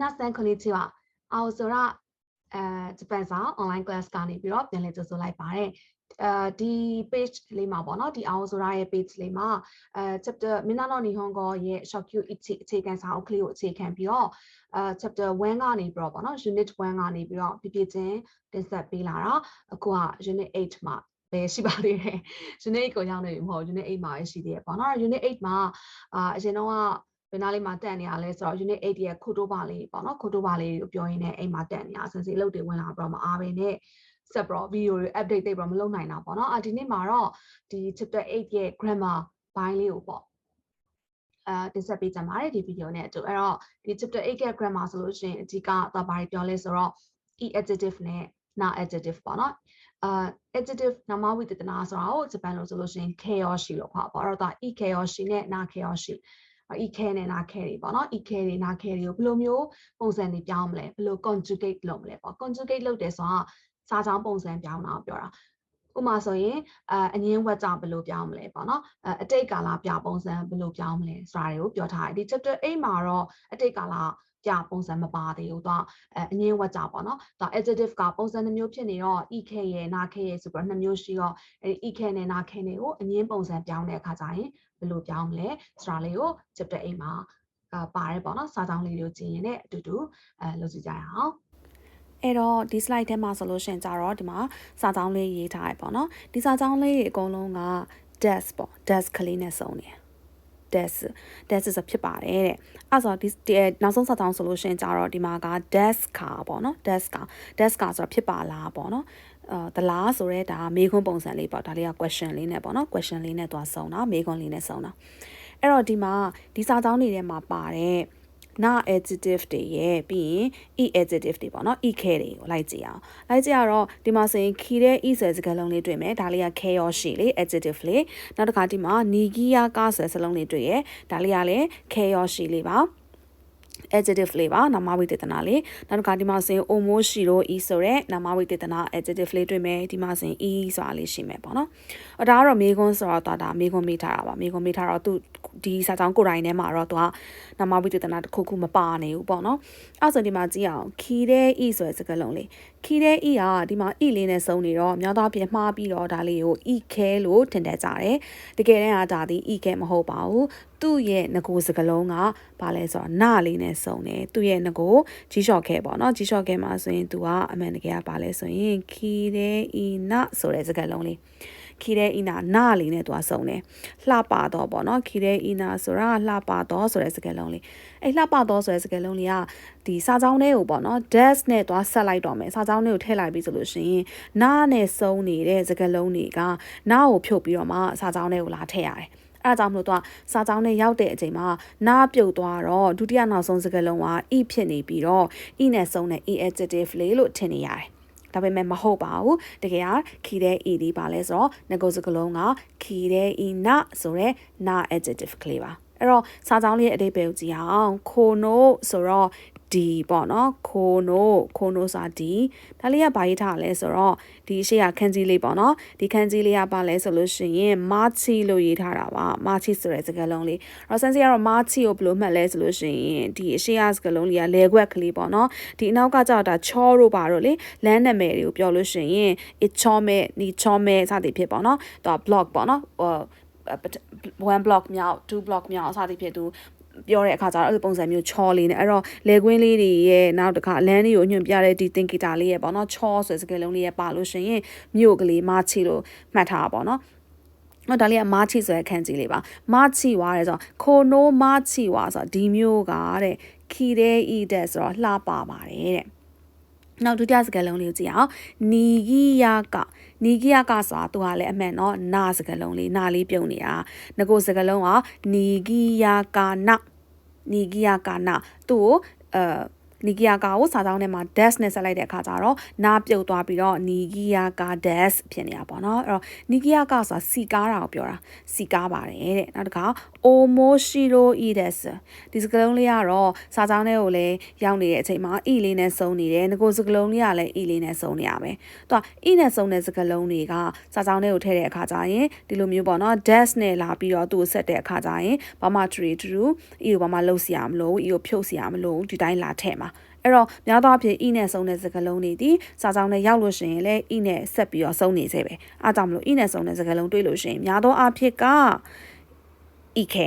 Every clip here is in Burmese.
Nasan konnichiwa အော်ဆိုတော့အဲဂျပန်စာ online class ကနေပြီးတော့ပြန်လည်ကြိုဆိုလိုက်ပါတယ်အဲဒီ page လေးမှာပေါ့နော်ဒီအောင်ဆိုရရဲ့ page လေးမှာအဲ chapter မင်းသားတော်နေဟွန်ကောရဲ့ shokyu ichi အခြေခံစာအုပ်ကလေးကိုအခြေခံပြီးတော့အဲ chapter 1ကနေပြီးတော့ပေါ့နော် unit 1ကနေပြီးတော့ပြပြချင်းတင်ဆက်ပေးလာတာအခုက unit 8မှာပဲရှိပါသေးတယ် unit 8ကိုရောက်နေပြီမဟုတ် unit 8မှာပဲရှိသေးတယ်ပေါ့နော် unit 8မှာအာအရင်တော့ ဘယ်နာလေးမှာတက်နေရလဲဆိုတော့ unit 8ရဲ့ခိုတိုးပါလေးပေါ့နော်ခိုတိုးပါလေးကိုပြောရင်းနဲ့အိမ်မှာတက်နေရဆန်စီအလုပ်တွေဝင်လာပြီးတော့မအားပဲနဲ့ဆက်ပြီးတော့ video တွေ update တွေပြီးတော့မလုပ်နိုင်တာပေါ့နော်အဒီနေ့မှာတော့ဒီ chapter 8ရဲ့ grammar ဘိုင်းလေးကိုပေါ့အဲတင်ဆက်ပေးကြပါတယ်ဒီ video နဲ့အတူအဲ့တော့ဒီ chapter 8ရဲ့ grammar ဆိုလို့ရှိရင်အဓိကတော့ဘာတွေပြောလဲဆိုတော့ e adjective နဲ့ na adjective ပေါ့နော်အာ adjective နာမဝိသေသနာဆိုတာကိုဂျပန်လိုဆိုလို့ရှိရင် chaoshi လို့ခေါ်ပါတော့ဒါ e chaoshi နဲ့ na chaoshi ek နဲ့နာခဲတွေပေါ့နော် ek တွေနာခဲတွေကိုဘယ်လိုမျိုးပုံစံတွေပြောင်းမလဲဘယ်လို conjugate လုပ်မလဲပေါ့ conjugate လုပ်တယ်ဆိုတာစာကြောင်းပုံစံပြောင်းတာကိုပြောတာဥပမာဆိုရင်အအငင်းဝက်ကြောင့်ဘယ်လိုပြောင်းမလဲပေါ့နော်အတိတ်ကာလပြပုံစံဘယ်လိုပြောင်းမလဲဆိုတာတွေကိုပြောထားတယ်ဒီ chapter 8မှာတော့အတိတ်ကာလ ပြပုံစံမပါသေးဘူးသူကအငင်းဝက်ကြပေါ့နော်သူ adjective ကပုံစံနှမျိုးဖြစ်နေတော့ ek ရဲ့နာခဲရဲ့ဆိုပြီးတော့နှမျိုးရှိတော့အဲဒီ ek နဲ့နာခဲနဲ့ကိုအငင်းပုံစံပြောင်းတဲ့အခါကျရင်ဘယ်လိုပြောင်းမလဲဆိုတာလေးကို chapter 8မှာအာပါတယ်ပေါ့နော်စာကြောင်းလေးတွေကိုကြည့်ရင်လည်းအတူတူအဲလုပ်ကြည့်ကြရအောင်အဲ့တော့ဒီ slide ထဲမှာဆိုလို့ရှိရင်ကြတော့ဒီမှာစာကြောင်းလေးရေးထားရပေါ့နော်ဒီစာကြောင်းလေးတွေအကုန်လုံးက desk ပေါ့ desk ကလေးနဲ့စုံနေ desk desk ဆိုဖြစ်ပါတယ်တဲ့အဲ့ဆိုဒီနောက်ဆုံးစာကြောင်းဆိုလို့ရှိရင်ကြတော့ဒီမှာက desk ကပေါ့နော် desk က desk ကဆိုတော့ဖြစ်ပါလားပေါ့နော်အာတလားဆိုရဲဒါမေးခွန်းပုံစံလေးပေါ့ဒါလေးက question လေးနဲ့ပေါ့နော် question လေးနဲ့သွားစုံတာမေးခွန်းလေးနဲ့စုံတာအဲ့တော့ဒီမှာဒီစာကြောင်းတွေထဲမှာပါတဲ့ na adjective တွေရဲ့ပြီးရင် e adjective တွေပေါ့နော် e ခဲတွေကိုလိုက်ကြည့်အောင်လိုက်ကြည့်ရတော့ဒီမှာဆိုရင် key တဲ့ e ဆိုတဲ့စကားလုံးလေးတွေ့မယ်ဒါလေးက k ရောရှိလေ adjective လေးနောက်တစ်ခါဒီမှာ nigiya ka ဆိုတဲ့စကားလုံးလေးတွေ့ရဲ့ဒါလေးကလည်း k ရောရှိလေးပါ adjective လေးပါနာမဝိသေသနာလေးနောက်တစ်ခါဒီမှာဆိုရင် omo shiro e ဆိုတဲ့နာမဝိသေသနာ adjective လေးတွေ့မယ်ဒီမှာဆိုရင် e ဆိုတာလေးရှိမယ်ပေါ့နော်အဲဒါကတော့မေခွန်းဆိုတော့ဒါဒါမေခွန်းမေးထားတာပါမေခွန်းမေးထားတော့သူဒီစာကြောင်းကိုယ်တိုင်ထဲမှာတော့သူကနာမဝိသေသနာတစ်ခုခုမပါနေဘူးပေါ့နော်အဲဆိုဒီမှာကြည့်အောင် key တဲ့ e ဆိုတဲ့စကားလုံးလေး key တဲ့ e ကဒီမှာ e လေးနဲ့စုံနေတော့များသောအားဖြင့်မှားပြီးတော့ဒါလေးကို e ခဲလို့ထင်တတ်ကြတယ်တကယ်တမ်းကဒါဒီ e ခဲမဟုတ်ပါဘူးသူ့ရဲ့ငကိုစကလုံးကဘာလဲဆိုတော့နလေးနဲ့စုံတယ်သူ့ရဲ့ငကိုကြီးလျှော့ခဲပေါ့နော်ကြီးလျှော့ခဲမှာဆိုရင်သူကအမှန်တကယ်ကဘာလဲဆိုရင်ခီတဲ့ဤနဆိုတဲ့စကားလုံးလေးခီတဲ့ဤနာနာလေးနဲ့သူကစုံတယ်လှပတော့ပေါ့နော်ခီတဲ့ဤနာဆိုတာလှပတော့ဆိုတဲ့စကားလုံးလေးအဲ့လှပတော့ဆိုတဲ့စကားလုံးလေးကဒီစာကြောင်းလေးကိုပေါ့နော် dash နဲ့သွားဆက်လိုက်တော့မယ်စာကြောင်းလေးကိုထည့်လိုက်ပြီးဆိုလို့ရှိရင်နာနဲ့စုံနေတဲ့စကားလုံးတွေကနာကိုဖြုတ်ပြီးတော့မှစာကြောင်းလေးကိုလာထည့်ရတယ် အဲအကြောင်းမလို့သူကစာကြောင်းနဲ့ရောက်တဲ့အချိန်မှာနားပြုတ်သွားတော့ဒုတိယနောက်ဆုံးစကားလုံးက e ဖြစ်နေပြီးတော့ e နဲ့ဆုံးတဲ့ e adjective လေးလို့ထင်နေရတယ်ဒါပေမဲ့မဟုတ်ပါဘူးတကယ်ကခီတဲ့ e ဒီပါလဲဆိုတော့ငကိုစကလုံးကခီတဲ့ e နဆိုတဲ့ na adjective ကလေးပါအဲ့တော့စာကြောင်းလေးရဲ့အဓိပ္ပာယ်ကိုကြည့်အောင်ခိုနိုဆိုတော့ ဒီပေါ့နော်ခိုနိုခိုနိုစာဒီဒါလေးကဘာရေးထားလဲဆိုတော့ဒီရှေ့ကခန်းကြီးလေးပေါ့နော်ဒီခန်းကြီးလေးကဘာလဲဆိုလို့ရှိရင်မာချီလို့ရေးထားတာပါမာချီဆိုတဲ့စကားလုံးလေးတော့ဆန်စီကတော့မာချီကိုဘယ်လိုမှတ်လဲဆိုလို့ရှိရင်ဒီအရှေ့ကစကားလုံးလေးကလဲခွက်ကလေးပေါ့နော်ဒီအနောက်ကကြောက်တာချောတို့ပါတော့လေလမ်းနာမည်တွေကိုပြောလို့ရှိရင် it ချောမဲနီချောမဲစသည်ဖြစ်ပေါ့နော်တော့ block ပေါ့နော်ဟို1 block မြောက်2 block မြောက်အစသည်ဖြစ်သူ ပြောတဲ့အခါကျတော့အဲ့ဒီပုံစံမျိုးချောလေးနဲ့အဲ့တော့လေကွင်းလေးတွေရဲ့နောက်တစ်ခါလမ်းလေးကိုညွှန်ပြတဲ့ဒီသင်္ကေတလေးရဲ့ပေါ့နော်ချောဆိုတဲ့စကားလုံးလေးရဲ့ပါလို့ရှိရင်မြို့ကလေးမချီလို့မှတ်ထားပါပေါ့နော်တော့ဒါလေးကမာချီဆိုတဲ့ခန်းကြီးလေးပါမာချီဝါရဲဆိုခိုနိုမာချီဝါဆိုဒီမျိုးကတဲ့ခီတဲ့ဤတဲ့ဆိုတော့လှပပါတယ်တဲ့ နောက်ဒုတိယစကားလုံးလေးကိုကြည့်အောင်နီဂီယာကနီဂီယာကဆိုတာသူကလည်းအမှန်တော့နာစကားလုံးလေးနာလေးပြုံနေတာငကိုစကားလုံးကနီဂီယာကနာနီဂီယာကနာသူ့ကိုအဲ နီကီယာကာကိုစာကြောင်းထဲမှာ dash နဲ့ဆက်လိုက်တဲ့အခါကျတော့နားပြုတ်သွားပြီးတော့နီကီယာကာ dash ဖြစ်နေတာပေါ့နော်အဲ့တော့နီကီယာကာဆိုတာစီကားတာကိုပြောတာစီကားပါတယ်တဲ့နောက်တစ်ခါ omoshiro ides ဒီစကားလုံးလေးကတော့စာကြောင်းထဲကိုလည်းရောက်နေတဲ့အချိန်မှာ e လေးနဲ့စုံနေတယ်ငကိုစကားလုံးလေးကလည်း e လေးနဲ့စုံနေရပဲသူက e နဲ့စုံတဲ့စကားလုံးတွေကစာကြောင်းထဲကိုထည့်တဲ့အခါကျရင်ဒီလိုမျိုးပေါ့နော် dash နဲ့လာပြီးတော့သူ့ကိုဆက်တဲ့အခါကျရင်ဘာမှ tree true e ကိုဘာမှလှုပ်စရာမလိုဘူး e ကိုဖြုတ်စရာမလိုဘူးဒီတိုင်းလာထည့်မှာ အဲ့တော့များသောအားဖြင့် e နဲ့စုံတဲ့စကားလုံးတွေဒီစာကြောင်းနဲ့ရောက်လို့ရှိရင်လည်း e နဲ့ဆက်ပြီးတော့စုံနေစေပဲအားကြောင့်မလို့ e နဲ့စုံတဲ့စကားလုံးတွေ့လို့ရှိရင်များသောအားဖြင့်က e ခဲ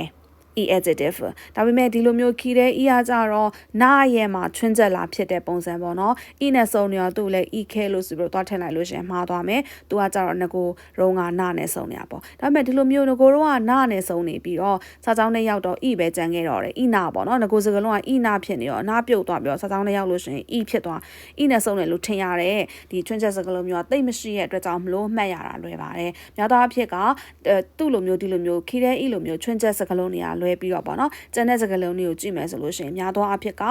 e adjective ဒါပေမဲ့ဒီလိုမျိုးခီတဲ့ e အားကြတော့နာရဲ့မှာချွင်းချက်လာဖြစ်တဲ့ပုံစံပေါ့နော် e နဲ့စုံနေတော့သူ့လည်း e ခဲလို့ဆိုပြီးတော့တွားထည့်လိုက်လို့ရှရင်မှားသွားမယ်သူကကြတော့ငကိုရုံးကနာနဲ့စုံနေတာပေါ့ဒါပေမဲ့ဒီလိုမျိုးငကိုရုံးကနာနဲ့စုံနေပြီးတော့စာကြောင်းနဲ့ရောက်တော့ e ပဲကြံခဲ့တော့တယ် e နာပေါ့နော်ငကိုစကလုံးက e နာဖြစ်နေတော့နာပြုတ်သွားပြီးတော့စာကြောင်းနဲ့ရောက်လို့ရှရင် e ဖြစ်သွား e နဲ့စုံတယ်လို့ထင်ရတယ်ဒီချွင်းချက်စကလုံးမျိုးကတိတ်မရှိရဲ့အတွက်ကြောင့်မလို့မှတ်ရတာလွယ်ပါတယ်များသောအားဖြင့်ကသူ့လိုမျိုးဒီလိုမျိုးခီတဲ့ e လိုမျိုးချွင်းချက်စကလုံးတွေကလွဲပြီးတော့ပေါ့နော်ကျန်တဲ့စကားလုံးတွေကိုကြည့်မယ်ဆိုလို့ရှိရင်များသောအားဖြင့်က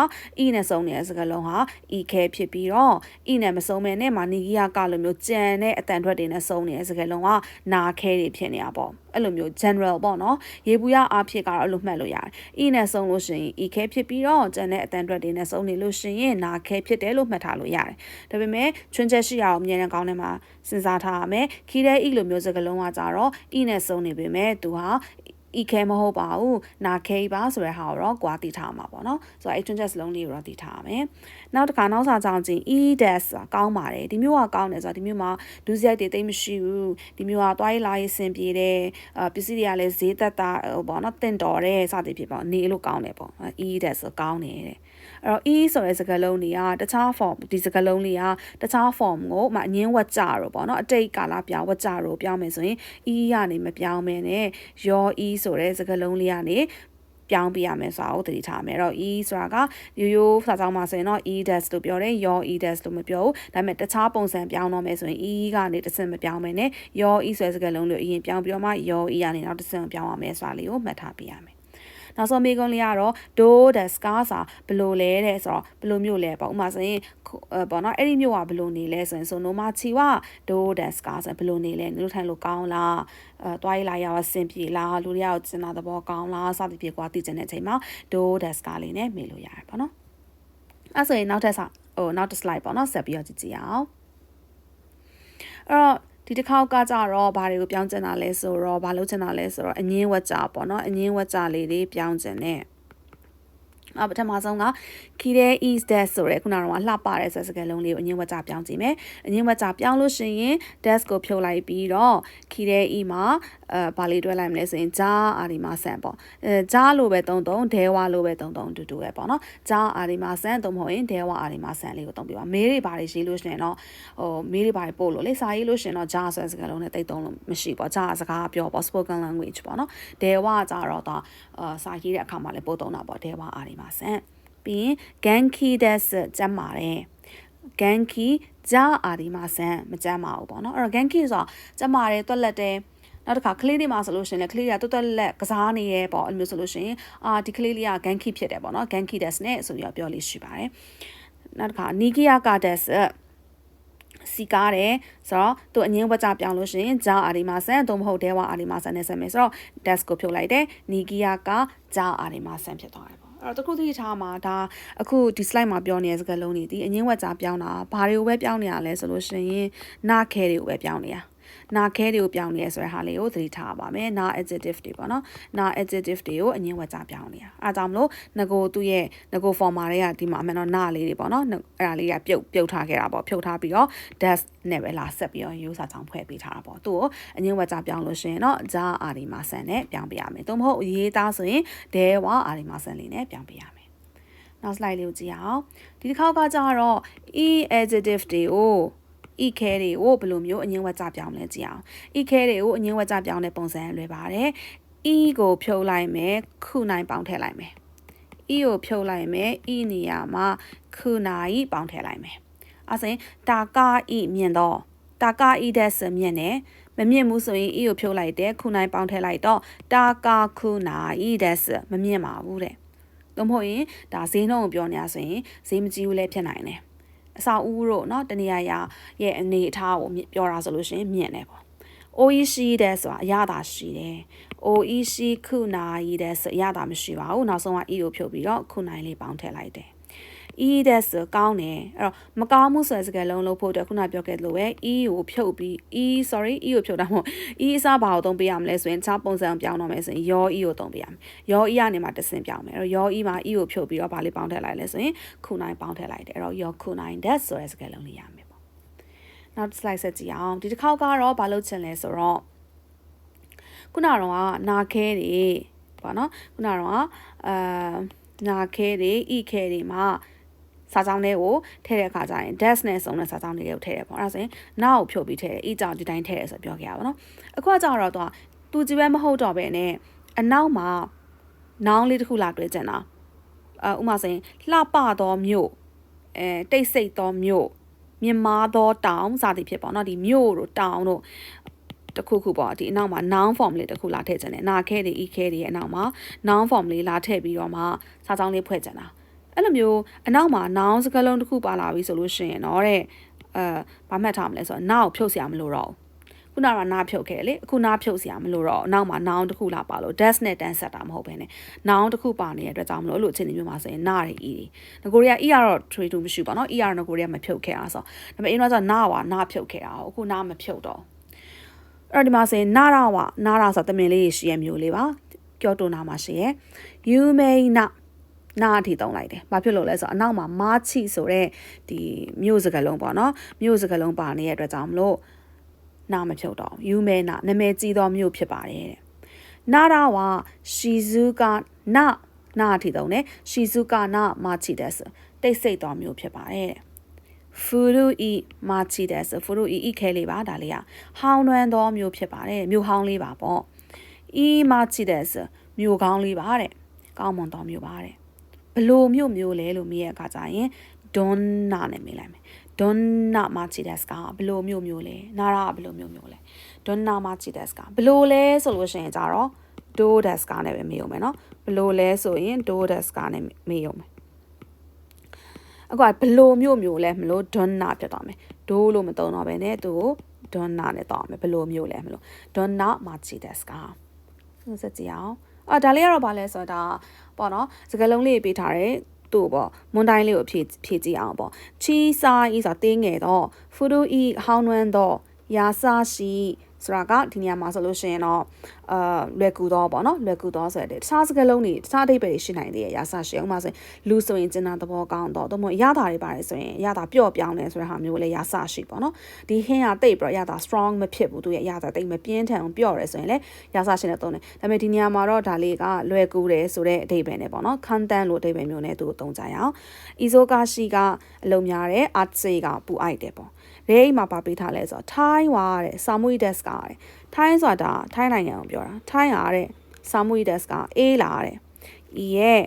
e နဲ့စုံနေတဲ့စကားလုံးဟာ e ခဲဖြစ်ပြီးတော့ e နဲ့မစုံမဲ့နဲ့မှာနီဂီယာကလိုမျိုးကြံတဲ့အတန်ထွက်တွေနဲ့စုံနေတဲ့စကားလုံးကနာခဲတွေဖြစ်နေတာပေါ့အဲ့လိုမျိုး general ပေါ့နော်ရေဘူးရအားဖြင့်ကတော့အဲ့လိုမှတ်လို့ရတယ် e နဲ့စုံလို့ရှိရင် e ခဲဖြစ်ပြီးတော့ကျန်တဲ့အတန်ထွက်တွေနဲ့စုံနေလို့ရှိရင်နာခဲဖြစ်တယ်လို့မှတ်ထားလို့ရတယ်ဒါပေမဲ့ချွင်းချက်ရှိအောင်အမြဲတမ်းကောင်းထဲမှာစဉ်းစားထားရမယ်ခီးတဲ့ e လိုမျိုးစကားလုံးကကြတော့ e နဲ့စုံနေပေမဲ့သူဟာ ဤခဲမဟုတ်ပါဘူးနာခဲပါဆိုတဲ့ဟာကိုတော့ကွာတိထားမှာပေါ့နော်ဆိုတော့အဲ့ twin test လုံးလေးကိုတော့တိထားရမယ်နောက်တစ်ခါနောက်စာကြောင်းချင်း e dash ဆိုတာကောင်းပါတယ်ဒီမျိုးကကောင်းတယ်ဆိုတော့ဒီမျိုးမှာဒုစရိုက်တွေတိတ်မရှိဘူးဒီမျိုးကသွားရေးလာရေးစင်ပြေတယ်အပစ္စည်းတွေကလည်းဈေးသက်တာဟိုပေါ့နော်တင့်တော်တယ်စသည်ဖြစ်ပေါ့နေလို့ကောင်းတယ်ပေါ့ e dash ဆိုကောင်းတယ်တဲ့ အဲ့တော့ e ဆိုတဲ့စကားလုံးတွေကတခြား form ဒီစကားလုံးတွေကတခြား form ကိုမှအငင်းဝတ်ကြတော့ပေါ့နော်အတိတ်ကာလပြောင်းဝတ်ကြတော့ပြောင်းမယ်ဆိုရင် e ကနေမပြောင်းမဲနဲ့ your e ဆိုတဲ့စကားလုံးလေးကနေပြောင်းပြရမယ်ဆိုတာကိုသတိထားမယ်အဲ့တော့ e ဆိုတာကရိုးရိုးစာကြောင်းမှာဆိုရင်တော့ e dash လို့ပြောတယ် your e dash လို့မပြောဘူးဒါပေမဲ့တခြားပုံစံပြောင်းတော့မယ်ဆိုရင် e ကနေတစ်ဆင့်မပြောင်းမယ်နဲ့ your e ဆိုတဲ့စကားလုံးလို့အရင်ပြောင်းပြီးတော့မှ your e ကနေနောက်တစ်ဆင့်ပြောင်းရမယ်ဆိုတာလေးကိုမှတ်ထားပြရမယ် နောက်ဆုံးမေးခွန်းလေးကတော့ do the scar စာဘယ်လိုလဲတဲ့ဆိုတော့ဘယ်လိုမျိုးလဲပေါ့ဥပမာဆိုရင်ပေါ့နော်အဲ့ဒီမျိုးကဘယ်လိုနေလဲဆိုရင်ဆိုနိုမာချီဝ do the scar ဆိုဘယ်လိုနေလဲနေလို့ထိုင်လို့ကောင်းလားအဲတွားရလာရအဆင်ပြေလားလူတွေကကျင်တာသဘောကောင်းလားစသဖြင့်ကွာသိကျင်တဲ့အချိန်မှာ do the scar လေးနဲ့မေးလို့ရတယ်ပေါ့နော်အဲ့ဆိုရင်နောက်ထပ်စာဟိုနောက်တစ် slide ပေါ့နော်ဆက်ပြီးတော့ကြည့်ကြည့်အောင်အဲ့တော့ ဒီတစ်ခေါက်ကကြတော့ဘာတွေကိုပြောင်းကျင်တာလဲဆိုတော့ဘာလုပ်ကျင်တာလဲဆိုတော့အငင်းဝက်ကြပေါ့နော်အငင်းဝက်ကြလေးတွေပြောင်းကျင်တဲ့အပထမဆုံးက Kire is desk ဆိုရဲခုနကတော့လှပတဲ့စစကလုံးလေးကိုအငင်းဝက်ကြပြောင်းကြည့်မယ်အငင်းဝက်ကြပြောင်းလို့ရှိရင် desk ကိုဖြုတ်လိုက်ပြီးတော့ Kire e မှာ အဲဘာလေးတွဲလိုက်မလဲဆိုရင်ဂျာအာဒီမာဆန်ပေါ့အဲဂျာလို့ပဲသုံးသုံးဒဲဝါလို့ပဲသုံးသုံးတူတူပဲပေါ့နော်ဂျာအာဒီမာဆန်သုံးမဟုတ်ရင်ဒဲဝါအာဒီမာဆန်လေးကိုသုံးပြပါမေးတွေဘာတွေရေးလို့ရှိရင်တော့ဟိုမေးတွေဘာတွေပို့လို့လေစာရေးလို့ရှိရင်တော့ဂျာဆိုတဲ့စကားလုံးနဲ့တိတ်သုံးလို့မရှိပေါ့ဂျာစကားပြောပေါ့ spoken language ပေါ့နော်ဒဲဝါကြတော့တော့အာစာရေးတဲ့အခါမှာလည်းပို့သုံးတာပေါ့ဒဲဝါအာဒီမာဆန်ပြီးရင် ganki des ကျမ်းပါတယ် ganki ဂျာအာဒီမာဆန်မကျမ်းပါဘူးပေါ့နော်အဲ့တော့ ganki ဆိုတော့ကျမ်းပါတယ်တွက်လက်တယ် နောက်တစ်ခါကလေးတွေမှာဆိုလို့ရှိရင်လည်းကလေးတွေကတွတ်တွတ်လက်ကစားနေရဲပေါ့အဲ့လိုမျိုးဆိုလို့ရှိရင်အာဒီကလေးလေးက ganki ဖြစ်တယ်ပေါ့နော် ganki des နဲ့ဆိုပြီးတော့ပြောလေးရှိပါတယ်နောက်တစ်ခါ nikia ka des စီကားတယ်ဆိုတော့သူအငင်းဝကြပြောင်းလို့ရှိရင်ဂျာအာဒီမာဆန်သို့မဟုတ်ဒဲဝါအာဒီမာဆန်နဲ့ဆက်မယ်ဆိုတော့ desk ကိုဖြုတ်လိုက်တယ်နီဂီယာကဂျာအာဒီမာဆန်ဖြစ်သွားတယ်ပေါ့အဲ့တော့တခုသိထားမှာဒါအခုဒီ slide မှာပြောနေတဲ့စကားလုံးတွေဒီအငင်းဝကြပြောင်းတာဘာတွေကိုပဲပြောင်းနေရလဲဆိုလို့ရှိရင်နာခဲတွေကိုပဲပြောင်းနေတာ နာခဲတွေကိုပြောင်းနေရဆိုတဲ့ဟာလေးကိုသတိထားပါမယ်နာ adjective တွေပေါ့နော်နာ adjective တွေကိုအငင်းဝကြပြောင်းနေတာအားကြောင့်မလို့ငကိုသူ့ရဲ့ငကို form တွေကဒီမှာအမှန်တော့နာလေးတွေပေါ့နော်အဲ့ဒါလေးကပြုတ်ပြုတ်ထားခဲ့တာပေါ့ဖြုတ်ထားပြီးတော့ dash နဲ့ပဲလာဆက်ပြီးတော့ရိုးစာချောင်းဖွဲ့ပေးထားတာပေါ့သူ့ကိုအငင်းဝကြပြောင်းလို့ရှိရင်တော့ဂျာအာဒီမာဆန်နဲ့ပြောင်းပေးရမယ်သို့မဟုတ်ရေးသားဆိုရင်ဒဲဝါအာဒီမာဆန်လေးနဲ့ပြောင်းပေးရမယ်နောက် slide လေးကိုကြည့်အောင်ဒီတစ်ခေါက်ကကြတော့ e adjective တွေကို e ခဲတွေကိုဘယ်လိုမျိုးအငင်းဝကြပြောင်းလဲကြည့်အောင် e ခဲတွေကိုအငင်းဝကြပြောင်းတဲ့ပုံစံလွယ်ပါတယ် e ကိုဖြုတ်လိုက်မယ်ခုနိုင်ပေါင်းထည့်လိုက်မယ် e ကိုဖြုတ်လိုက်မယ် e နေရာမှာခုနိုင်ပေါင်းထည့်လိုက်မယ်အဲဆိုရင်တာကာ e မြင်တော့တာကာ e တဲ့စမြင်တယ်မမြင်ဘူးဆိုရင် e ကိုဖြုတ်လိုက်တယ်ခုနိုင်ပေါင်းထည့်လိုက်တော့တာကာခုနိုင် e တဲ့စမမြင်ပါဘူးတဲ့သို့မဟုတ်ရင်ဒါဈေးနှုန်းကိုပြောနေရဆိုရင်ဈေးမကြီးဘူးလည်းဖြစ်နိုင်တယ် အစာဦးတို့เนาะတနေရာရာရဲ့အနေအထားကိုပြောတာဆိုလို့ရှိရင်မြင့်တယ်ပေါ့အိုအီရှိတဲ့ဆိုတာအရသာရှိတယ်။အိုအီရှိခုနာရီတဲ့ဆိုအရသာမရှိပါဘူး။နောက်ဆုံးက e ကိုဖြုတ်ပြီးတော့ခုနိုင်လေးပေါင်းထည့်လိုက်တယ်။ e တဲ့ဆိုကောင်းတယ်အဲ့တော့မကောင်းမှုဆိုတဲ့စကားလုံးလို့ဖို့အတွက်ခုနပြောခဲ့သလိုပဲ e ကိုဖြုတ်ပြီး e sorry e ကိုဖြုတ်တာမဟုတ် e အစားဘာကိုသုံးပေးရမလဲဆိုရင်ခြားပုံစံပြောင်းတော့မယ်ဆိုရင်ယော e ကိုသုံးပေးရမယ်ယော e ကနေမှတဆင့်ပြောင်းမယ်အဲ့တော့ယော e မှာ e ကိုဖြုတ်ပြီးတော့ဘာလေးပေါင်းထည့်လိုက်လဲဆိုရင်ခုနိုင်ပေါင်းထည့်လိုက်တယ်အဲ့တော့ယောခုနိုင်တဲ့ဆိုတဲ့စကားလုံးလေးရမယ်ပေါ့နောက် slide ဆက်ကြည့်အောင်ဒီတစ်ခေါက်ကတော့ဘာလုပ်ချင်လဲဆိုတော့ခုနကတော့နာခဲတွေပေါ့နော်ခုနကတော့အာနာခဲတွေဤခဲတွေမှာ စာကြောင်းလေးကိုထည့်တဲ့အခါကျရင် dash နဲ့စုံတဲ့စာကြောင်းလေးကိုထည့်တယ်ပေါ့အဲ့ဒါဆိုရင်နောက်ကိုဖြုတ်ပြီးထည့်တယ်ဤကြောင့်ဒီတိုင်းထည့်တယ်ဆိုပြောခဲ့ရပါတော့အခုကကြောင့်တော့သူကသူကြည့်ပဲမဟုတ်တော့ပဲနဲ့အနောက်မှာနောင်းလေးတစ်ခုလာတွေ့ကြတာအဥမာဆိုရင်လှပသောမြို့အဲတိတ်ဆိတ်သောမြို့မြင်မာသောတောင်စသည်ဖြစ်ပေါ့နော်ဒီမြို့တို့တောင်တို့တခုခုပေါ့ဒီအနောက်မှာ noun form လေးတစ်ခုလာထည့်ချင်တယ်နာခဲတွေ e ခဲတွေရဲ့အနောက်မှာ noun form လေးလာထည့်ပြီးတော့မှစာကြောင်းလေးဖွဲ့ချင်တာ အဲ့လိုမျိုးအနောက်မှာနောင်စကားလုံးတစ်ခုပါလာပြီဆိုလို့ရှိရင်တော့တဲ့အဲဘာမှတ်ထားမလဲဆိုတော့နောက်ဖြုတ်စရာမလိုတော့ခုနကနားဖြုတ်ခဲ့လေအခုနားဖြုတ်စရာမလိုတော့နောက်မှာနောင်တစ်ခုလာပါလို့ desk နဲ့တန်းဆက်တာမဟုတ်ဘဲနဲ့နောင်တစ်ခုပါနေတဲ့အတွက်ကြောင့်မလို့အဲ့လိုအခြေအနေမျိုးမှာဆိုရင်နားရည်ဤငကိုရီးယား ER တော့ trade to မရှိပါတော့ ER ငကိုရီးယားမဖြုတ်ခဲ့အောင်ဆိုဒါပေမဲ့အင်းတော့ဆိုနားပါနားဖြုတ်ခဲ့အောင်အခုနားမဖြုတ်တော့အဲ့ဒီမှာဆိုရင်နားရဝနားရဆိုတမင်လေးရှိရမျိုးလေးပါကျော်တိုနာမှာရှိရ you may not နာအထိတုံးလိုက်တယ်။ဘာဖြစ်လို့လဲဆိုတော့အနောက်မှာမာချီဆိုတဲ့ဒီမြို့စကလုံးပေါ့နော်။မြို့စကလုံးပါနေတဲ့အတွက်ကြောင့်မလို့နာမဖြုတ်တော့ယူမဲနာနာမည်ကြီးသောမြို့ဖြစ်ပါတယ်တဲ့။နာရာဝရှီဇူကာနာနာအထိတုံးတယ်။ရှီဇူကာနာမာချီဒက်စ်တိတ်ဆိတ်သောမြို့ဖြစ်ပါတယ်တဲ့။ဖူရူအီမာချီဒက်စ်ဖူရူအီဤခဲလေးပါဒါလေးကဟောင်းနှွမ်းသောမြို့ဖြစ်ပါတယ်မြို့ဟောင်းလေးပါပေါ့။အီမာချီဒက်စ်မြို့ကောင်းလေးပါတဲ့။ကောင်းမွန်သောမြို့ပါတဲ့။ ဘလို့မျိုးမျိုးလဲလို့မေးရအခါကျရင် donna နဲ့မေးလိုက်မယ် donna machides ကဘလို့မျိုးမျိုးလဲနာရာဘလို့မျိုးမျိုးလဲ donna machides ကဘလို့လဲဆိုလို့ရှိရင်ကြတော့ do des ကနဲ့ပဲမေးအောင်မယ်နော်ဘလို့လဲဆိုရင် do des ကနဲ့မေးအောင်မယ်အခုကဘလို့မျိုးမျိုးလဲမလို့ donna ဖြစ်သွားမယ် do လို့မသုံးတော့ဘဲနဲ့သူကို donna နဲ့တောင်းမယ်ဘလို့မျိုးလဲမလို့ donna machides ကစစကြည့်အောင် အာဒါလေးကတော့ဗာလဲဆိုတော့ဒါပေါ့နော်စကလုံးလေးပေးထားတယ်သူ့ပေါ့မွန်တိုင်းလေးကိုဖြည့်ဖြည့်ကြည့်အောင်ပေါ့ချီစာဤဆိုတင်းငယ်တော့ဖူဒူဤဟောင်းနွမ်းတော့ယာစာရှိဆိုတာကဒီနေရာမှာဆိုလို့ရှိရင်တော့ အာလွယ်ကူတော့ပေါ့နော်လွယ်ကူတော့ဆိုတဲ့တခြားစကားလုံးတွေတခြားအဓိပ္ပာယ်တွေရှိနိုင်သေးရဲ့ရာဆရှိအောင်ပါဆိုရင်လူဆိုရင်ကျင်နာသဘောကောင်းတော့တော့မဟုတ်ရတာတွေပါတယ်ဆိုရင်ရတာပျော့ပြောင်းတယ်ဆိုတဲ့ဟာမျိုးလည်းရာဆရှိပေါ့နော်ဒီဟင်းကတိတ်ပြီးတော့ရတာ strong မဖြစ်ဘူးသူရဲ့ရတာတိတ်မပြင်းထန်အောင်ပျော့ရဲဆိုရင်လည်းရာဆရှိနေတော့တယ်ဒါပေမဲ့ဒီနေရာမှာတော့ဒါလေးကလွယ်ကူတယ်ဆိုတဲ့အဓိပ္ပာယ်နဲ့ပေါ့နော်ခန်းတန်းလို့အဓိပ္ပာယ်မျိုးနဲ့သူ့ကိုသုံးကြရအောင်အီဇိုကာရှိကအလုံးများတယ်အာစေကပူအိုက်တယ်ပေါ့ရဲအိမ်မှာပါပေးထားလဲဆိုတော့ထိုင်းဝါတဲ့ဆာမွေဒက်စ်ကတဲ့ထိုင်းဆိုတာထိုင်းနိုင်ငံကိုပြောတာထိုင်းဟာတဲ့ဆာမွေဒက်စ်ကအေးလာတဲ့ဤရဲ့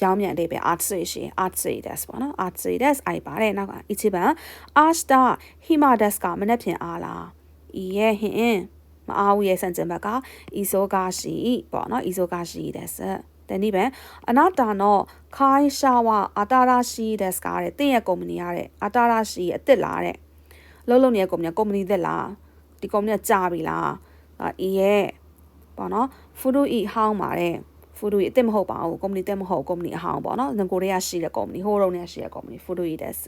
ကြောင်းမြန်လေးပဲ art စေရှိ art စေ des ပေါ့နော် art စေ des အိုက်ပါတယ်နောက်က ichi ban asta hima des ကမနေ့ဖြန်အားလားဤရဲ့ဟင်မအားဘူးရဲ့စံကျင်ဘက်ကဤစောကရှိပေါ့နော်ဤစောကရှိ des တဲ့နိဗ္ဗာန်အနာတာနောခိုင်းရှာဝအာတာရာရှိတဲ့စကားတဲ့တင့်ရဲ့ကုမ္ပဏီရတဲ့အာတာရာရှိအစ်စ်လားတဲ့ လှုပ်လှုပ်နေတဲ့ကုမ္ပဏီကုမ္ပဏီသက်လားဒီကုမ္ပဏီကကြာပြီလားအေးရဲ့ပေါ့နော်ဖူဒူအီဟောင်းပါတယ်ဖူဒူအီအစ်စ်မဟုတ်ပါဘူးကုမ္ပဏီတက်မဟုတ်ကုမ္ပဏီအဟောင်းပေါ့နော်ငကိုတွေကရှိတဲ့ကုမ္ပဏီဟိုရုံနဲ့ရှိတဲ့ကုမ္ပဏီဖူဒူအီဒက်စ်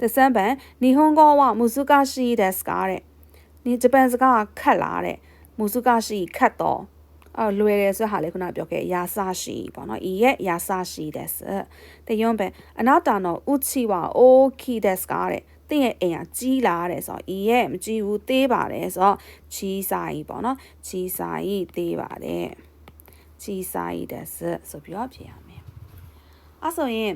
တစံပန်နီဟွန်ကောဝမူဇူကာရှိဒက်စ်ကတဲ့ဒီဂျပန်စကားခတ်လာတဲ့မူဇူကာရှိခတ်တော့အော်လွယ်တယ်ဆိုဟာလေခုနပြောခဲ့ရာစာရှိပေါ့နော်ဤရဲ့ရာစာရှိဒက်စ်တယွန်ပန်အနာတာနော်ဥချီဝအိုခီဒက်စ်ကတဲ့ တင့်ရဲ့အိမ်ကကြီးလာတဲ့ဆိုတော့ဤရဲ့မကြီးဘူးသေးပါတယ်ဆိုတော့ချီစာကြီးပေါ့နော်ချီစာကြီးသေးပါတယ်ချီစာကြီးですဆိုပြီးတော့ဖြေရမယ်အဲ့ဆိုရင်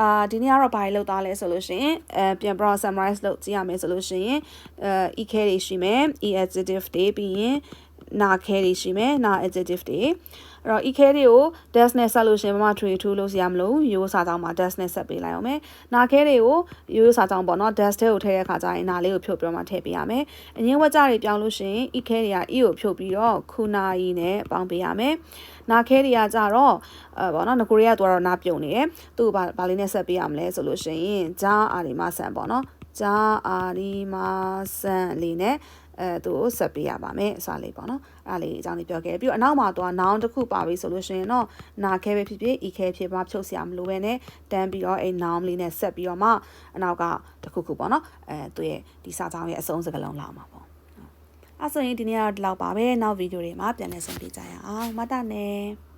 အာဒီနေ့ကတော့ဘာတွေလောက်သားလဲဆိုလို့ရှိရင်အဲပြန်ပြီးတော့ summarize လုပ်ကြည့်ရမယ်ဆိုလို့ရှိရင်အဲ EK တွေရှိမယ် E adjective တွေပြီးရင် နာခဲတွေရှိမယ်နာ adjective တွေအဲ့တော့ e ခဲတွေကို dash နဲ့ဆက်လို့ရှရင်ဘာမှထွေထူးလို့စရာမလိုဘူးရိုးစာကြောင်းမှာ dash နဲ့ဆက်ပေးလိုက်အောင်မယ်နာခဲတွေကိုရိုးရိုးစာကြောင်းပေါ့နော် dash ထဲကိုထည့်တဲ့ခါကျရင်နာလေးကိုဖြုတ်ပြီးတော့မှထည့်ပေးရမယ်အငင်းဝက်ကြတွေပြောင်းလို့ရှရင် e ခဲတွေက e ကိုဖြုတ်ပြီးတော့ခုနာရီနဲ့ပေါင်းပေးရမယ်နာခဲတွေကကြတော့အဲပေါ့နော်ငကိုရီးယားတော့နာပြုံနေတယ်သူ့ကိုဗာလေးနဲ့ဆက်ပေးရမလဲဆိုလို့ရှရင်ဂျာအာရီမာဆန်ပေါ့နော်ဂျာအာရီမာဆန်လေးနဲ့ အဲသူကိုဆက်ပေးရပါမယ်အစားလေးပေါ့နော်အဲ့ဒါလေးအကြောင်းလေးပြောခဲ့ပြီးတော့အနောက်မှာတော့ noun တစ်ခုပါပြီဆိုလို့ရှိရင်တော့နာခဲပဲဖြစ်ဖြစ် e ခဲဖြစ်ပါဖြုတ်စရာမလိုပဲနဲ့တန်းပြီးတော့အဲ့ noun လေးနဲ့ဆက်ပြီးတော့မှအနောက်ကတစ်ခုခုပေါ့နော်အဲသူရဲ့ဒီစာကြောင်းရဲ့အဆုံးစကားလုံးလာမှာပေါ့အဲ့ဆိုရင်ဒီနေ့ကတော့ဒီလောက်ပါပဲနောက်ဗီဒီယိုတွေမှာပြန်လည်ဆုံတွေ့ကြရအောင်မတနဲ့